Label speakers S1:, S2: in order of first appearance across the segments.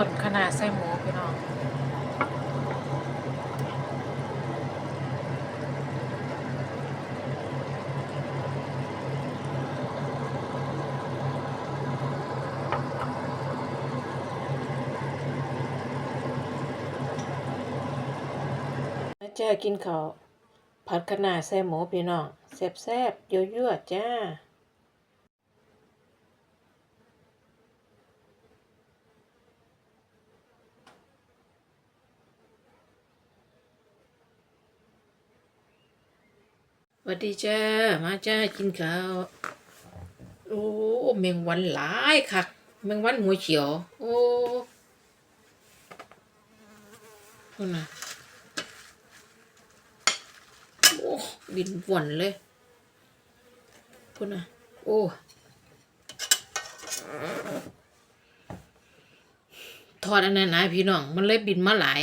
S1: ต้นขนาดใส่หมูพี่น้องมาจ้ากินข้าวผัดขนาดใส่หมูพี่น้องแซ่บๆยั่วๆจ้า วัสดีจ้า มาจ้ากินข้าว โอ้แมงวันหลายคักแมงวันหัวเขียว โอ้พุ่นน่ะโอ้บินวนเลยพุ่นน่ะโอ้ทอดอันนั้นนะพี่น้อง มันเลยบินมาหลาย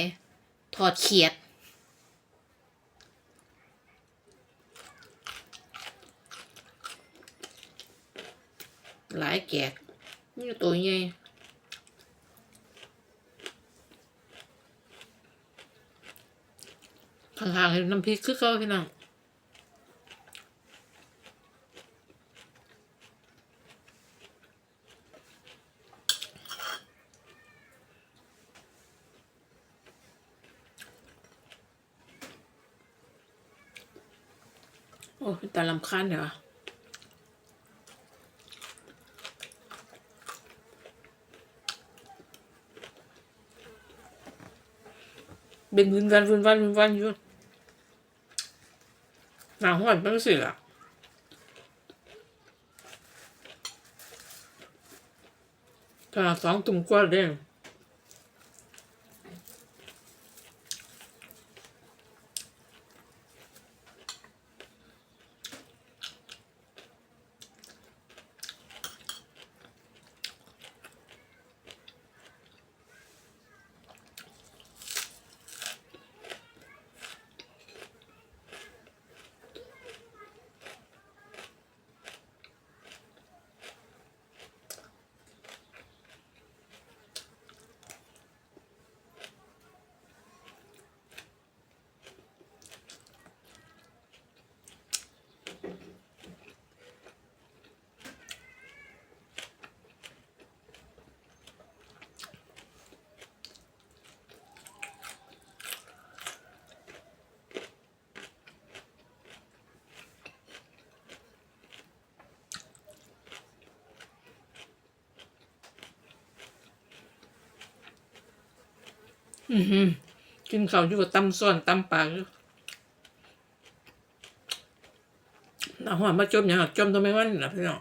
S1: ทอดเขียด หลายแกกนี่ตัวใหญ่ข้างๆเห็นน้ำพริกคือเขาพี่น้องโอ้เป็นตาลำคาญเดี๋ยว เป็นพื้นวันพื้นวันพื้นวันอยู่หนาหัวมันสิอะถ้าสองตุ่มกว่าเด้ง กินข้าวอยู่กับตำซ้อนตำปากอยู่หนาหัวมาจมอย่างจมทำไมวะนี่นะพี่น้อง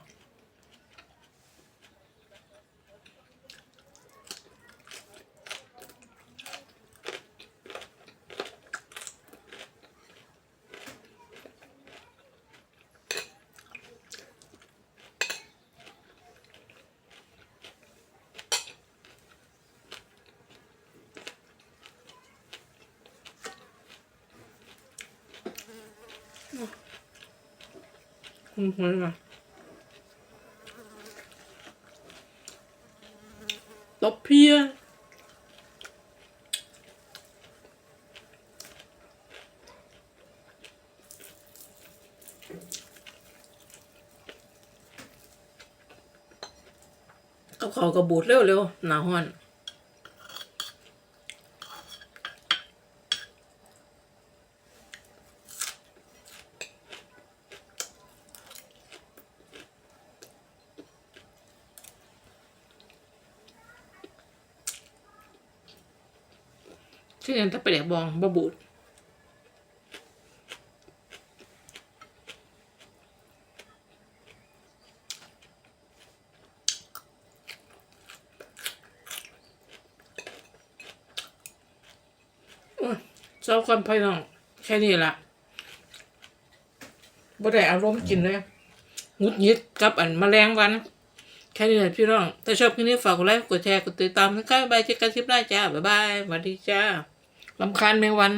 S1: คุณคุยมาตบเพียเอาเขากระบูดเร็วๆหนาห้อน ชื่อยังถ้าไปเด็กบองบะบูดโอ้ยเจ้าคนพี่น้อง แค่นี้ละบ่ได้อารมณ์กินเลยงุดหงิดกับอันแมลงวัน แค่นี้แหละพี่น้อง ถ้าชอบคลิปนี้ฝากกดไลค์ กดแชร์ กดติดตามนะครับบายบายเจอกันคลิปหน้าจ้า บ๊ายบายสวัสดีจ้า ลำคาญแมงวัน